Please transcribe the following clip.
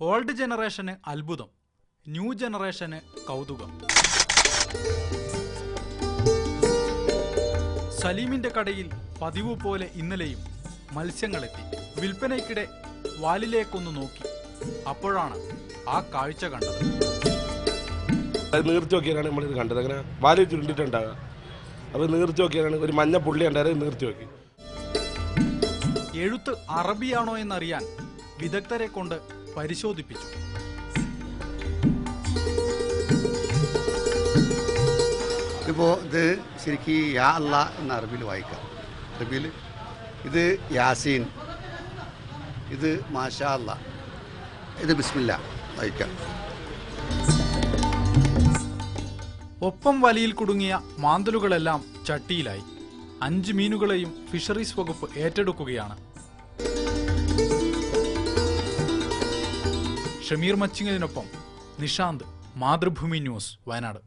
Old ജനറേഷന് അത്ഭുതം new ജനറേഷന് കൗതുകം. സലീമിന്റെ കടയിൽ പതിവ് പോലെ ഇന്നലെയും മത്സ്യങ്ങളെത്തി. വിൽപ്പനയ്ക്കിടെ വാലിലേക്കൊന്ന് നോക്കി. അപ്പോഴാണ് ആ കാഴ്ച കണ്ടത്. നീർച്ച നോക്കിയാണ് നമ്മളിത് കണ്ടത്. അങ്ങനെ വാലി ചുരുണ്ടിട്ടുണ്ടാകുക അപ്പോൾ നീർച്ച നോക്കിയാണ് ഒരു മഞ്ഞ പുള്ളി ഉണ്ടായത് നീർച്ച നോക്കി. എഴുത്ത് അറബിയാണോ എന്നറിയാൻ വിദഗ്ധരെ കൊണ്ട് പരിശോധിപ്പിച്ചു. ഇപ്പോൾ ഇത് ശരിക്കും യാ അല്ല എന്ന അറബിയിൽ വായിക്കാം. അറബിയിൽ ഇത് യാസീൻ ഇത് മാഷാ അല്ല ഇത് ബിസ്മില്ല വായിക്കാം. ഒപ്പം വലിയിൽ കുടുങ്ങിയ മാന്തലുകളെല്ലാം ചട്ടിയിലായി. അഞ്ച് മീനുകളെയും ഫിഷറീസ് വകുപ്പ് ഏറ്റെടുക്കുകയാണ്. ഷമീർ മച്ചിങ്ങലിനൊപ്പം നിഷാന്ത് മാതൃഭൂമി ന്യൂസ് വയനാട്.